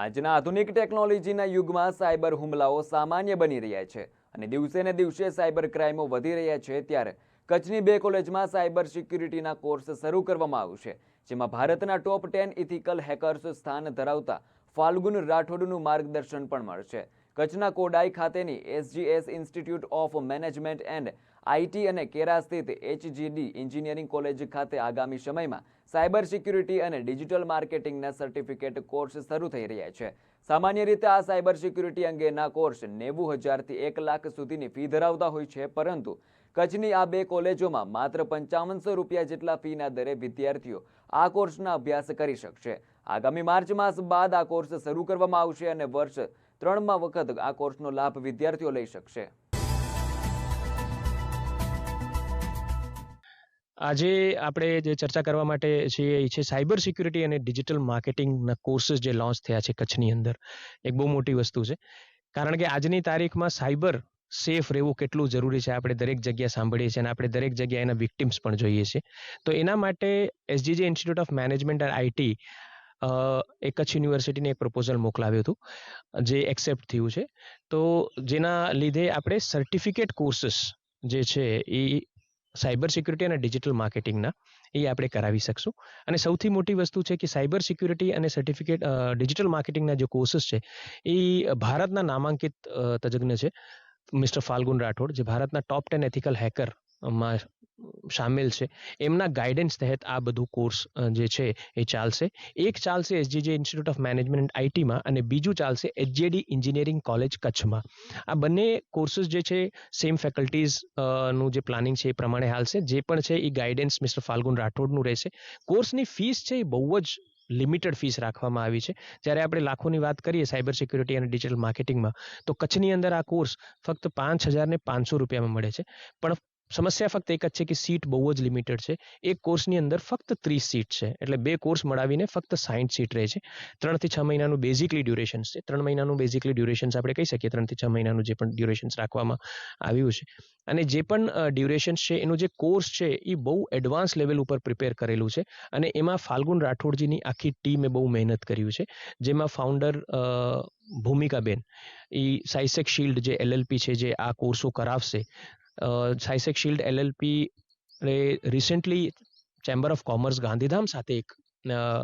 આજના આધુનિક ટેકનોલોજીના યુગમાં સાયબર હુમલાઓ સામાન્ય બની રહ્યા છે અને દિવસે ને દિવસે સાયબર ક્રાઇમો વધી રહ્યા છે ત્યારે કચ્છની બે કોલેજમાં સાયબર સિક્યુરિટીના કોર્સ શરૂ કરવામાં આવ્યું છે, જેમાં ભારતના ટોપ ટેન ઇથિકલ હેકર્સ સ્થાન ધરાવતા ફાલ્ગુન રાઠોડનું માર્ગદર્શન પણ મળશે. કચ્છના કોડાઈ ખાતેની SGS institute of management and IT અને કેરા સ્થિત એચજીડી એન્જિનિયરિંગ કોલેજ ખાતે આગામી સમયમાં સાયબર સિક્યુરિટી અને ડિજિટલ માર્કેટિંગના સર્ટિફિકેટ કોર્સ શરૂ થઈ રહ્યા છે. સામાન્ય રીતે આ સાયબર સિક્યુરિટી અંગેના કોર્સ નેવું હજારથી એક લાખ સુધીની ફી ધરાવતા હોય છે, પરંતુ કચ્છની આ બે કોલેજોમાં માત્ર પંચાવનસો રૂપિયા જેટલા ફીના દરે વિદ્યાર્થીઓ આ કોર્સના અભ્યાસ કરી શકશે. આગામી માર્ચ માસ બાદ આ કોર્સ શરૂ કરવામાં આવશે અને વર્ષ ત્રણમાં વખત આ કોર્સનો લાભ વિદ્યાર્થીઓ લઈ શકશે. આજે આપણે જે ચર્ચા કરવા માટે છીએ એ છે સાયબર સિક્યુરિટી અને ડિજિટલ માર્કેટિંગના કોર્સિસ જે લોન્ચ થયા છે કચ્છની અંદર. એક બહુ મોટી વસ્તુ છે. કારણ કે આજની તારીખમાં સાયબર સેફ રહેવું કેટલું જરૂરી છે આપણે દરેક જગ્યાએ સાંભળીએ છીએ અને આપણે દરેક જગ્યાએ એના વિક્ટિમ્સ પણ જોઈએ છીએ. તો એના માટે SGJ institute of management and IT એક કચ્છ યુનિવર્સિટીને એક પ્રપોઝલ મોકલાવ્યું હતું, જે એક્સેપ્ટ થયું છે. તો જેના લીધે આપણે સર્ટિફિકેટ કોર્સીસ જે છે એ સાયબર સિક્યુરિટી અને ડિજિટલ માર્કેટિંગના એ આપણે કરાવી શકશું. અને સૌથી મોટી વસ્તુ છે કે સાયબર સિક્યુરિટી અને સર્ટિફિકેટ ડિજિટલ માર્કેટિંગના જે કોર્સીસ છે, એ ભારતના નામાંકિત તજજ્ઞ છે, મિસ્ટર ફાલ્ગુન રાઠોડ, જે ભારતના ટોપ ટેન એથિકલ હેકરમાં સામેલ છે. એમના ગાઈડન્સ તહેત આ બધું કોર્સ જે છે એ ચાલશે. એક ચાલશે એસજીજે ઇન્સ્ટિટ્યૂટ ઓફ મેનેજમેન્ટ આઈટીમાં અને બીજું ચાલશે એચજેડી એન્જિનિયરિંગ કોલેજ કચ્છમાં આ બંને કોર્સીસ જે છે સેમ ફેકલ્ટીઝનું જે પ્લાનિંગ છે એ પ્રમાણે હાલશે. જે પણ છે એ ગાઈડન્સ મિસ્ટર ફાલ્ગુન રાઠોડનું રહેશે. કોર્સની ફીસ છે એ બહુ જ લિમિટેડ ફીસ રાખવામાં આવી છે. જ્યારે આપણે લાખોની વાત કરીએ સાયબર સિક્યુરિટી અને ડિજિટલ માર્કેટિંગમાં તો કચ્છની અંદર આ કોર્સ ફક્ત પાંચ હજારને પાંચસો રૂપિયામાં મળે છે. પણ સમસ્યા ફક્ત એક જ છે કે સીટ બહુ જ લિમિટેડ છે. એક કોર્સની અંદર ફક્ત ત્રીસ સીટ છે. એટલે બે કોર્સ મળાવીને ફક્ત સાઠ સીટ રહે છે. ત્રણથી છ મહિનાનું બેઝિકલી ડ્યુરેશન છે. ત્રણ મહિનાનું બેઝિકલી ડ્યુરેશન્સ આપણે કહી શકીએ. ત્રણથી છ મહિનાનું જે પણ ડ્યુરેશન્સ રાખવામાં આવ્યું છે. અને જે પણ ડ્યુરેશન્સ છે, એનું જે કોર્સ છે એ બહુ એડવાન્સ લેવલ ઉપર પ્રિપેર કરેલું છે. અને એમાં ફાલ્ગુન રાઠોડજીની આખી ટીમે બહુ મહેનત કર્યું છે. જેમાં ફાઉન્ડર ભૂમિકાબેન એ સાઇસેક શિલ્ડ જે એલએલપી છે, જે આ કોર્સો કરાવશે Cysec shield LLP A recently chamber of commerce Gandhidham સાથે એક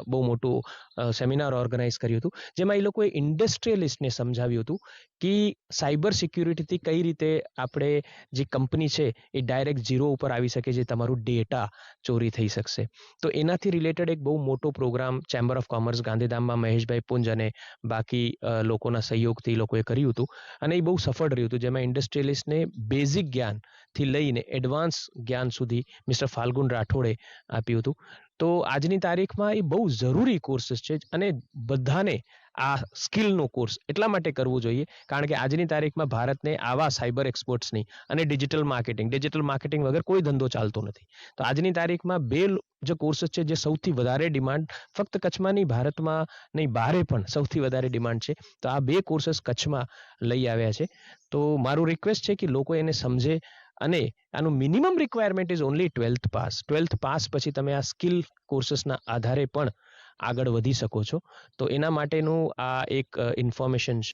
બહુ મોટું સેમિનાર ઓર્ગેનાઇઝ કર્યું હતું. જેમાં એ લોકોએ ઇન્ડસ્ટ્રીયલિસ્ટને સમજાવ્યું હતું કે સાયબર સિક્યુરિટીથી કઈ રીતે આપણે જે કંપની છે એ ડાયરેક્ટ ઝીરો ઉપર આવી શકે જે તમારું ડેટા ચોરી થઈ શકશે. તો એનાથી રિલેટેડ એક બહુ મોટો પ્રોગ્રામ ચેમ્બર ઓફ કોમર્સ ગાંધીધામમાં મહેશભાઈ પુંજ અને બાકી લોકોના સહયોગથી એ લોકોએ કર્યું હતું. અને એ બહુ સફળ રહ્યું હતું, જેમાં ઇન્ડસ્ટ્રીયલિસ્ટને બેઝિક જ્ઞાનથી લઈને એડવાન્સ જ્ઞાન સુધી મિસ્ટર ફાલ્ગુન રાઠોડે આપ્યું હતું. તો આજની તારીખમાં એ બહુ જરૂરી કોર્સીસ છે અને બધાને આ સ્કિલનો કોર્સ એટલા માટે કરવો જોઈએ કારણ કે આજની તારીખમાં ભારતને આવા સાયબર એક્સપર્ટ્સની અને ડિજિટલ માર્કેટિંગ ડિજિટલ માર્કેટિંગ વગર કોઈ ધંધો ચાલતો નથી. તો આજની તારીખમાં બે જે કોર્સિસ છે જે સૌથી વધારે ડિમાન્ડ ફક્ત કચ્છમાં નહીં, ભારતમાં નહીં બહારે પણ સૌથી વધારે ડિમાન્ડ છે. તો આ બે કોર્સિસ કચ્છમાં લઈ આવ્યા છે. તો મારું રિક્વેસ્ટ છે કે લોકો એને સમજે અને આનું minimum requirement is only twelfth pass twelfth pass પછી તમે આ સ્કિલ કોર્સીસના આધારે પણ આગળ વધી શકો છો. તો એના માટેનું આ એક ઇન્ફોર્મેશન